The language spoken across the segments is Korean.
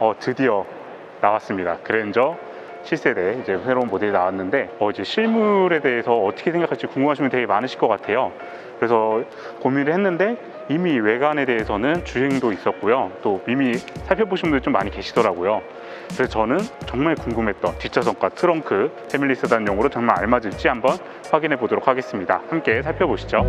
어, 드디어 나왔습니다. 그랜저 7세대 이제 새로운 모델이 나왔는데 어, 이제 실물에 대해서 어떻게 생각할지 궁금하신 분 되게 많으실 것 같아요. 그래서 고민을 했는데 이미 외관에 대해서는 주행도 있었고요. 또 이미 살펴보신 분들 좀 많이 계시더라고요. 그래서 저는 정말 궁금했던 뒷좌석과 트렁크 패밀리 세단용으로 정말 알맞을지 한번 확인해 보도록 하겠습니다. 함께 살펴보시죠.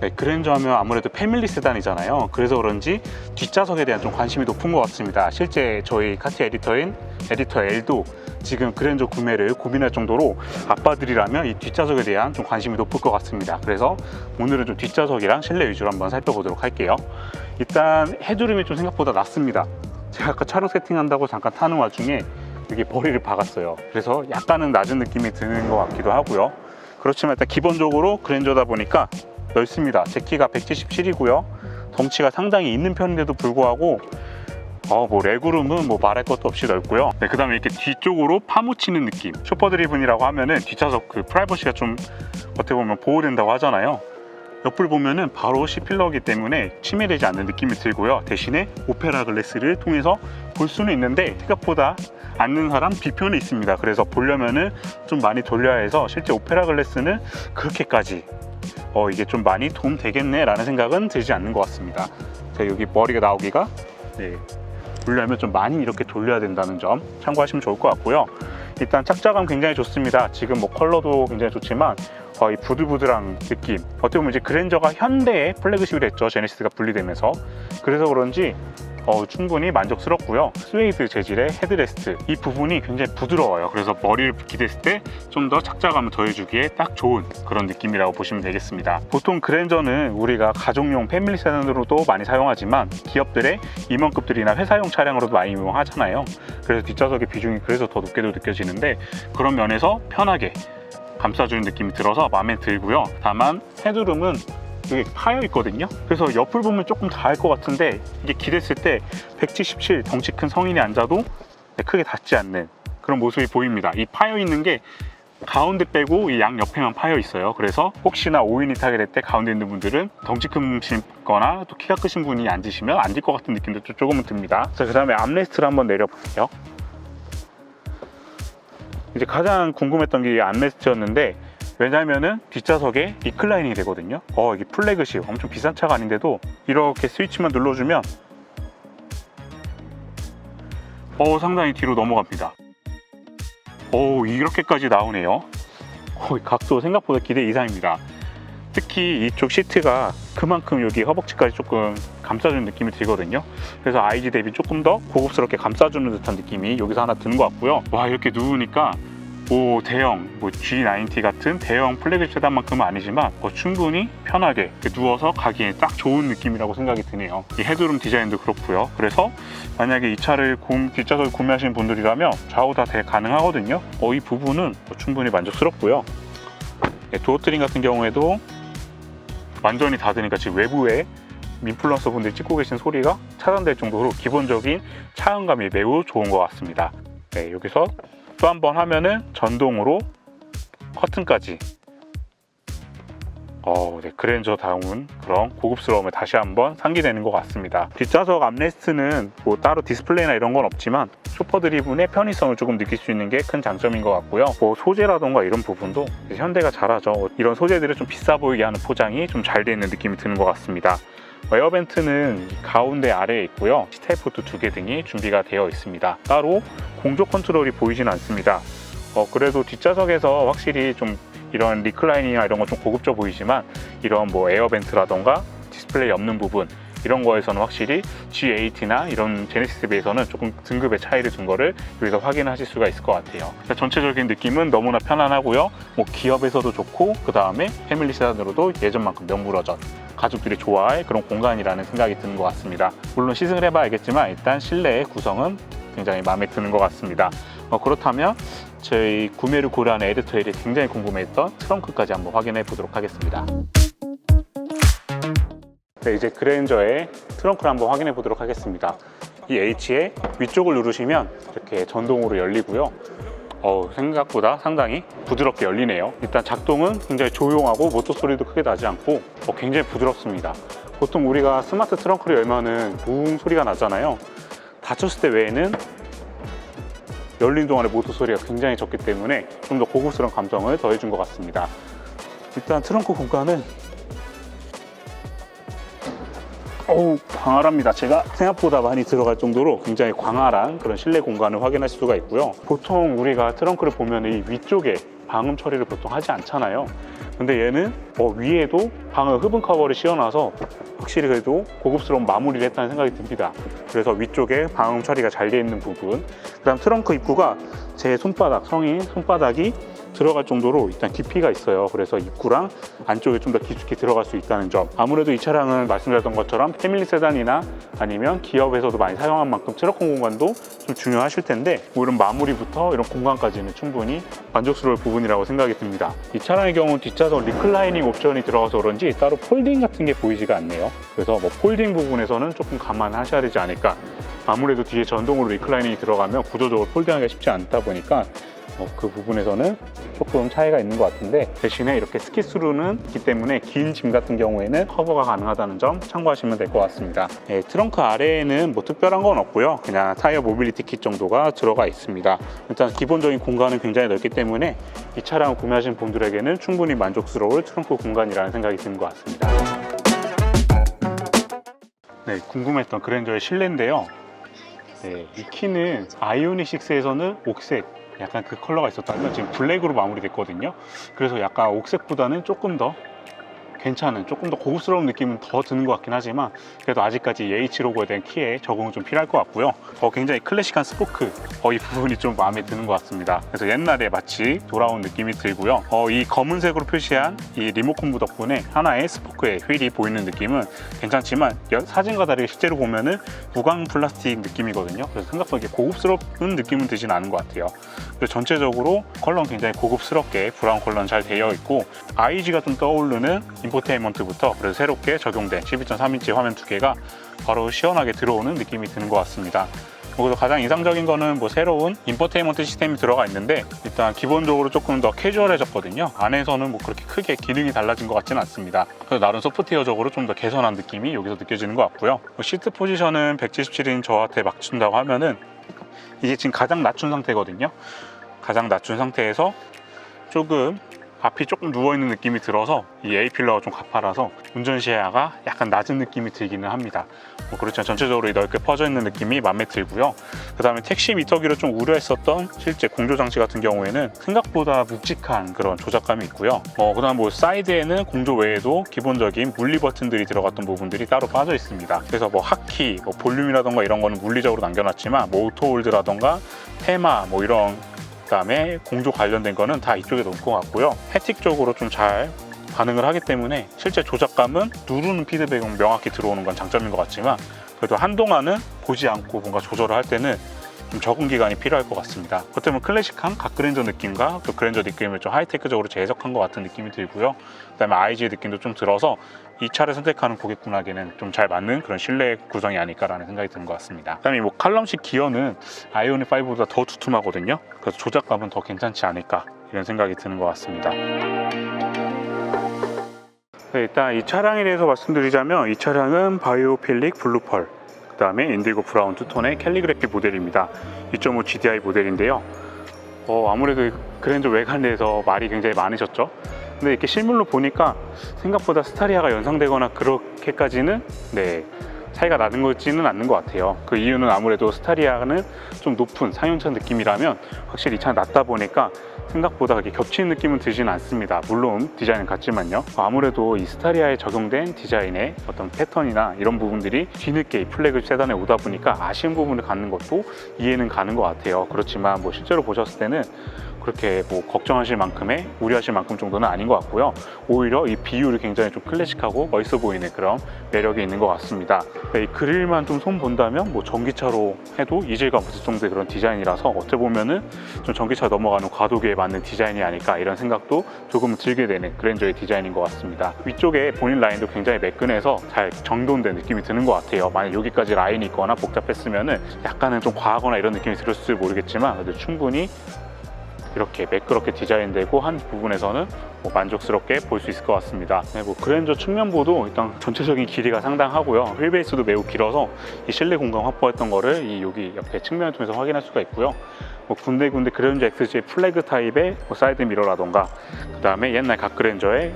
네, 그랜저 하면 아무래도 패밀리 세단이잖아요. 그래서 그런지 뒷좌석에 대한 좀 관심이 높은 것 같습니다. 실제 저희 카티 에디터인 에디터 L도 지금 그랜저 구매를 고민할 정도로 아빠들이라면 이 뒷좌석에 대한 좀 관심이 높을 것 같습니다. 그래서 오늘은 좀 뒷좌석이랑 실내 위주로 한번 살펴보도록 할게요. 일단 헤드룸이 좀 생각보다 낮습니다. 제가 아까 차로 세팅한다고 잠깐 타는 와중에 여기 머리를 박았어요. 그래서 약간은 낮은 느낌이 드는 것 같기도 하고요. 그렇지만 일단 기본적으로 그랜저다 보니까 넓습니다. 제 키가 177이고요. 덩치가 상당히 있는 편인데도 불구하고 어, 뭐 레그룸은 뭐 말할 것도 없이 넓고요. 네, 그 다음에 이렇게 뒤쪽으로 파묻히는 느낌. 슈퍼 드리븐이라고 하면은 뒷좌석 그 프라이버시가 좀 어떻게 보면 보호된다고 하잖아요. 옆을 보면은 바로 C필러이기 때문에 침해되지 않는 느낌이 들고요. 대신에 오페라 글래스를 통해서 볼 수는 있는데 생각보다 앉는 사람 뒤편에 있습니다. 그래서 보려면은 좀 많이 돌려야 해서 실제 오페라 글래스는 그렇게까지 어, 이게 좀 많이 도움 되겠네 라는 생각은 들지 않는 것 같습니다. 제가 여기 머리가 나오기가 네, 돌려면 좀 많이 이렇게 돌려야 된다는 점 참고하시면 좋을 것 같고요. 일단 착자감 굉장히 좋습니다. 지금 뭐 컬러도 굉장히 좋지만 어, 이 부들부들한 느낌. 어떻게 보면 이제 그랜저가 현대의 플래그십이 됐죠. 제네시스가 분리되면서. 그래서 그런지 어, 충분히 만족스럽고요. 스웨이드 재질의 헤드레스트 이 부분이 굉장히 부드러워요. 그래서 머리를 기댔을 때 좀 더 착자감을 더해주기에 딱 좋은 그런 느낌이라고 보시면 되겠습니다. 보통 그랜저는 우리가 가족용 패밀리 세단으로도 많이 사용하지만 기업들의 임원급들이나 회사용 차량으로도 많이 이용하잖아요. 그래서 뒷좌석의 비중이 그래서 더 높게도 느껴지는데 그런 면에서 편하게 감싸주는 느낌이 들어서 마음에 들고요. 다만 헤드룸은 이게 파여 있거든요. 그래서 옆을 보면 조금 닿을 것 같은데 이게 기댔을 때 177 덩치 큰 성인이 앉아도 네, 크게 닿지 않는 그런 모습이 보입니다. 이 파여 있는 게 가운데 빼고 이 양 옆에만 파여 있어요. 그래서 혹시나 5인이 타게 될 때 가운데 있는 분들은 덩치 크시거나 또 키가 크신 분이 앉으시면 앉을 것 같은 느낌도 좀 조금은 듭니다. 자, 그 다음에 암레스트를 한번 내려볼게요. 이제 가장 궁금했던 게이 암레스트였는데 왜냐면은 뒷좌석에 리클라이닝이 되거든요. 어, 이게 플래그십 엄청 비싼 차가 아닌데도 이렇게 스위치만 눌러주면 어, 상당히 뒤로 넘어갑니다. 오, 이렇게까지 나오네요. 어, 이 각도 생각보다 기대 이상입니다. 특히 이쪽 시트가 그만큼 여기 허벅지까지 조금 감싸주는 느낌이 들거든요. 그래서 IG 대비 조금 더 고급스럽게 감싸주는 듯한 느낌이 여기서 하나 드는 것 같고요. 와, 이렇게 누우니까 뭐 대형, 뭐 G90 같은 대형 플래그십 세단만큼은 아니지만 뭐 충분히 편하게 누워서 가기에 딱 좋은 느낌이라고 생각이 드네요. 이 헤드룸 디자인도 그렇고요. 그래서 만약에 이 차를 구, 뒷좌석을 구매하시는 분들이라면 좌우 다 대 가능하거든요. 어, 이 부분은 뭐 충분히 만족스럽고요. 네, 도어 트림 같은 경우에도 완전히 닫으니까 지금 외부에 인플루언서 분들이 찍고 계신 소리가 차단될 정도로 기본적인 차음감이 매우 좋은 것 같습니다. 네, 여기서 또 한 번 하면은 전동으로 커튼까지 어, 네, 그랜저다운 그런 고급스러움을 다시 한번 상기되는 것 같습니다. 뒷좌석 암레스트는 뭐 따로 디스플레이나 이런 건 없지만 쇼퍼 드리븐의 편의성을 조금 느낄 수 있는 게 큰 장점인 것 같고요. 뭐 소재라던가 이런 부분도 현대가 잘하죠. 이런 소재들을 좀 비싸 보이게 하는 포장이 좀 잘 되어 있는 느낌이 드는 것 같습니다. 에어벤트는 가운데 아래에 있고요. 스테이프도 두개 등이 준비가 되어 있습니다. 따로 공조 컨트롤이 보이진 않습니다. 어, 그래도 뒷좌석에서 확실히 좀 이런 리클라이닝이나 이런 건 좀 고급져 보이지만 이런 뭐 에어벤트라던가 디스플레이 없는 부분 이런 거에서는 확실히 G8나 이런 제네시스에 비해서는 조금 등급의 차이를 둔 거를 여기서 확인하실 수가 있을 것 같아요. 그러니까 전체적인 느낌은 너무나 편안하고요. 뭐 기업에서도 좋고 그 다음에 패밀리 세단으로도 예전만큼 명불허전 가족들이 좋아할 그런 공간이라는 생각이 드는 것 같습니다. 물론 시승을 해봐야 알겠지만 일단 실내의 구성은 굉장히 마음에 드는 것 같습니다. 어, 그렇다면 저희 구매를 고려하는 에디터일이 굉장히 궁금했던 트렁크까지 한번 확인해 보도록 하겠습니다. 네, 이제 그랜저의 트렁크를 한번 확인해 보도록 하겠습니다. 이 H의 위쪽을 누르시면 이렇게 전동으로 열리고요. 어, 생각보다 상당히 부드럽게 열리네요. 일단 작동은 굉장히 조용하고 모터 소리도 크게 나지 않고 어, 굉장히 부드럽습니다. 보통 우리가 스마트 트렁크를 열면은 붕 소리가 나잖아요. 닫혔을 때 외에는 열린 동안의 모터 소리가 굉장히 적기 때문에 좀 더 고급스러운 감정을 더해준 것 같습니다. 일단 트렁크 공간은 어우 광활합니다. 제가 생각보다 많이 들어갈 정도로 굉장히 광활한 그런 실내 공간을 확인하실 수가 있고요. 보통 우리가 트렁크를 보면 이 위쪽에 방음 처리를 보통 하지 않잖아요. 근데 얘는 어, 위에도 방음 흡음 커버를 씌워놔서 확실히 그래도 고급스러운 마무리를 했다는 생각이 듭니다. 그래서 위쪽에 방음 처리가 잘 되어 있는 부분. 그 다음 트렁크 입구가 제 손바닥 성인 손바닥이 들어갈 정도로 일단 깊이가 있어요. 그래서 입구랑 안쪽에 좀 더 깊숙이 들어갈 수 있다는 점. 아무래도 이 차량은 말씀드렸던 것처럼 패밀리 세단이나 아니면 기업에서도 많이 사용한 만큼 트럭 공간도 좀 중요하실 텐데 뭐 이런 마무리부터 이런 공간까지는 충분히 만족스러울 부분이라고 생각이 듭니다. 이 차량의 경우 뒷좌석 리클라이닝 옵션이 들어가서 그런지 따로 폴딩 같은 게 보이지가 않네요. 그래서 뭐 폴딩 부분에서는 조금 감안하셔야 되지 않을까. 아무래도 뒤에 전동으로 리클라이닝이 들어가면 구조적으로 폴딩하기가 쉽지 않다 보니까 어, 그 부분에서는 조금 차이가 있는 것 같은데 대신에 이렇게 스키스루는 있기 때문에 긴 짐 같은 경우에는 커버가 가능하다는 점 참고하시면 될 것 같습니다. 예, 트렁크 아래에는 뭐 특별한 건 없고요. 그냥 타이어 모빌리티 킷 정도가 들어가 있습니다. 일단 기본적인 공간은 굉장히 넓기 때문에 이 차량을 구매하신 분들에게는 충분히 만족스러울 트렁크 공간이라는 생각이 드는 것 같습니다. 네, 궁금했던 그랜저의 실내인데요. 네, 이 키는 아이오닉 6에서는 옥색 약간 그 컬러가 있었다면 지금 블랙으로 마무리됐거든요. 그래서 약간 옥색보다는 조금 더 괜찮은 조금 더 고급스러운 느낌은 더 드는 것 같긴 하지만 그래도 아직까지 H 로고에 대한 키에 적응은 좀 필요할 것 같고요. 어, 굉장히 클래식한 스포크 어, 이 부분이 좀 마음에 드는 것 같습니다. 그래서 옛날에 마치 돌아온 느낌이 들고요. 어, 이 검은색으로 표시한 이 리모컨부 덕분에 하나의 스포크의 휠이 보이는 느낌은 괜찮지만 여- 사진과 다르게 실제로 보면은 무광 플라스틱 느낌이거든요. 그래서 생각보다 고급스러운 느낌은 들진 않은 것 같아요. 그리고 전체적으로 컬러는 굉장히 고급스럽게 브라운 컬러는 잘 되어 있고 IG가 좀 떠오르는 인포 테인먼트부터 그래서 새롭게 적용된 12.3인치 화면 두 개가 바로 시원하게 들어오는 느낌이 드는 것 같습니다. 거기서 가장 인상적인 거는 뭐 새로운 인포테인먼트 시스템이 들어가 있는데 일단 기본적으로 조금 더 캐주얼해졌거든요. 안에서는 뭐 그렇게 크게 기능이 달라진 것 같지는 않습니다. 그래서 나름 소프트웨어적으로 좀 더 개선한 느낌이 여기서 느껴지는 것 같고요. 뭐 시트 포지션은 177인 저한테 맞춘다고 하면은 이게 지금 가장 낮춘 상태거든요. 가장 낮춘 상태에서 조금 앞이 조금 누워있는 느낌이 들어서 이 A 필러가 좀 가파라서 운전 시야가 약간 낮은 느낌이 들기는 합니다. 뭐 그렇지만 전체적으로 이 넓게 퍼져 있는 느낌이 마음에 들고요. 그 다음에 택시 미터기로 좀 우려했었던 실제 공조 장치 같은 경우에는 생각보다 묵직한 그런 조작감이 있고요. 어, 그 다음 뭐 사이드에는 공조 외에도 기본적인 물리 버튼들이 들어갔던 부분들이 따로 빠져 있습니다. 그래서 뭐 하키, 뭐 볼륨이라던가 이런 거는 물리적으로 남겨놨지만 뭐 오토홀드라던가 테마 뭐 이런 그다음에 공조 관련된 거는 다 이쪽에 놓고 갔고요. 해틱 쪽으로 좀 잘 반응을 하기 때문에 실제 조작감은 누르는 피드백은 명확히 들어오는 건 장점인 것 같지만 그래도 한동안은 보지 않고 뭔가 조절을 할 때는 좀 적응 기간이 필요할 것 같습니다. 그렇다면 클래식한 각 그랜저 느낌과 그 그랜저 느낌을 좀 하이테크적으로 재해석한 것 같은 느낌이 들고요. 그다음에 IG 느낌도 좀 들어서 이 차를 선택하는 고객분에게는 좀 잘 맞는 그런 실내 구성이 아닐까라는 생각이 드는 것 같습니다. 그다음에 뭐 칼럼식 기어는 아이오닉 5보다 더 두툼하거든요. 그래서 조작감은 더 괜찮지 않을까 이런 생각이 드는 것 같습니다. 네, 일단 이 차량에 대해서 말씀드리자면 이 차량은 바이오필릭 블루펄 그 다음에 인디고 브라운 투톤의 캘리그래피 모델입니다. 2.5 GDI 모델인데요. 어, 아무래도 그랜저 외관에서 말이 굉장히 많으셨죠? 근데 이렇게 실물로 보니까 생각보다 스타리아가 연상되거나 그렇게까지는 네 차이가 나는 것지는 않는 것 같아요 그 이유는 아무래도 스타리아는 좀 높은 상용차 느낌이라면 확실히 이 차는 낮다 보니까 생각보다 그렇게 겹치는 느낌은 들지는 않습니다. 물론 디자인은 같지만요. 아무래도 이 스타리아에 적용된 디자인의 어떤 패턴이나 이런 부분들이 뒤늦게 이 플래그 세단에 오다 보니까 아쉬운 부분을 갖는 것도 이해는 가는 것 같아요. 그렇지만 뭐 실제로 보셨을 때는 그렇게 뭐 걱정하실 만큼의 우려하실 만큼 정도는 아닌 것 같고요. 오히려 이 비율이 굉장히 좀 클래식하고 멋있어 보이는 그런 매력이 있는 것 같습니다. 네, 이 그릴만 좀 손 본다면 뭐 전기차로 해도 이질감 없을 정도의 그런 디자인이라서 어떻게 보면은 좀 전기차 넘어가는 과도기에 맞는 디자인이 아닐까 이런 생각도 조금 들게 되는 그랜저의 디자인인 것 같습니다. 위쪽에 본인 라인도 굉장히 매끈해서 잘 정돈된 느낌이 드는 것 같아요. 만약 여기까지 라인이 있거나 복잡했으면은 약간은 좀 과하거나 이런 느낌이 들었을지 모르겠지만 충분히 이렇게 매끄럽게 디자인되고 한 부분에서는 뭐 만족스럽게 볼 수 있을 것 같습니다. 네, 뭐 그랜저 측면부도 일단 전체적인 길이가 상당하고요. 휠베이스도 매우 길어서 이 실내 공간 확보했던 거를 이 여기 옆에 측면을 통해서 확인할 수가 있고요. 뭐 군데군데 그랜저 XG의 플래그 타입의 뭐 사이드 미러라던가 그 다음에 옛날 각 그랜저의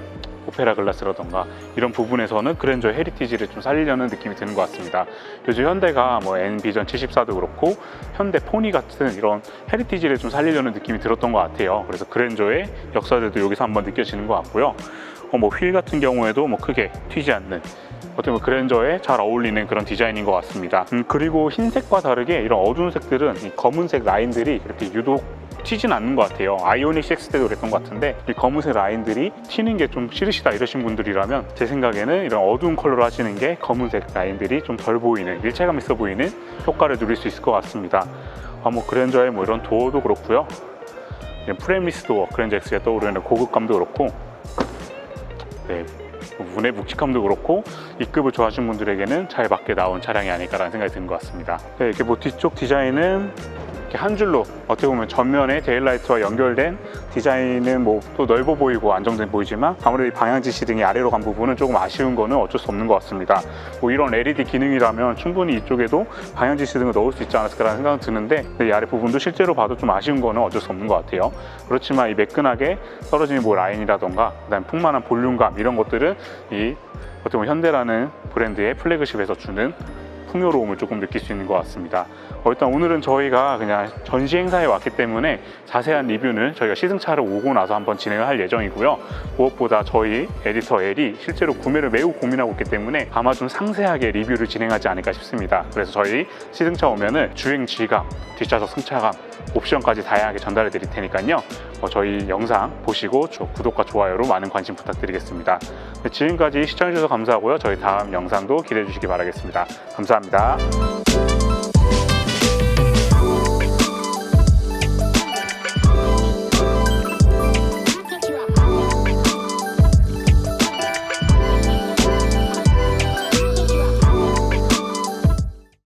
오페라 글라스라던가 이런 부분에서는 그랜저 헤리티지를 좀 살리려는 느낌이 드는 것 같습니다. 요즘 현대가 뭐 N비전 74도 그렇고 현대 포니 같은 이런 헤리티지를 좀 살리려는 느낌이 들었던 것 같아요. 그래서 그랜저의 역사들도 여기서 한번 느껴지는 것 같고요. 어, 뭐휠 같은 경우에도 뭐 크게 튀지 않는 어떻게 보면 그랜저에 잘 어울리는 그런 디자인인 것 같습니다. 음, 그리고 흰색과 다르게 이런 어두운 색들은 이 검은색 라인들이 이렇게 유독 튀진 않는 것 같아요. 아이오닉 6 때도 그랬던 것 같은데 이 검은색 라인들이 튀는 게 좀 싫으시다 이러신 분들이라면 제 생각에는 이런 어두운 컬러로 하시는 게 검은색 라인들이 좀 덜 보이는 일체감 있어 보이는 효과를 누릴 수 있을 것 같습니다. 아, 뭐 그랜저의 뭐 이런 도어도 그렇고요. 이런 프레임리스 도어 그랜저 X에 떠오르는 고급감도 그렇고 네, 문의 묵직함도 그렇고 입급을 좋아하시는 분들에게는 잘 맞게 나온 차량이 아닐까라는 생각이 드는 것 같습니다. 네, 이렇게 뭐 뒤쪽 디자인은 이렇게 한 줄로 어떻게 보면 전면에 데일라이트와 연결된 디자인은 뭐 또 넓어 보이고 안정돼 보이지만 아무래도 이 방향 지 시 등이 아래로 간 부분은 조금 아쉬운 거는 어쩔 수 없는 것 같습니다. 뭐 이런 LED 기능이라면 충분히 이쪽에도 방향 지 시 등을 넣을 수 있지 않았을까라는 생각은 드는데 이 아래 부분도 실제로 봐도 좀 아쉬운 거는 어쩔 수 없는 것 같아요. 그렇지만 이 매끈하게 떨어지는 뭐 라인이라던가 그다음 풍만한 볼륨감 이런 것들은 이 어떻게 보면 현대라는 브랜드의 플래그십에서 주는 풍요로움을 조금 느낄 수 있는 것 같습니다. 어, 일단 오늘은 저희가 그냥 전시 행사에 왔기 때문에 자세한 리뷰는 저희가 시승차를 오고 나서 한번 진행을 할 예정이고요. 무엇보다 저희 에디터 L이 실제로 구매를 매우 고민하고 있기 때문에 아마 좀 상세하게 리뷰를 진행하지 않을까 싶습니다. 그래서 저희 시승차 오면은 주행 질감, 뒷좌석 승차감, 옵션까지 다양하게 전달해 드릴 테니까요. 어, 저희 영상 보시고 저 구독과 좋아요로 많은 관심 부탁드리겠습니다. 네, 지금까지 시청해 주셔서 감사하고요. 저희 다음 영상도 기대해 주시기 바라겠습니다. 감사합니다.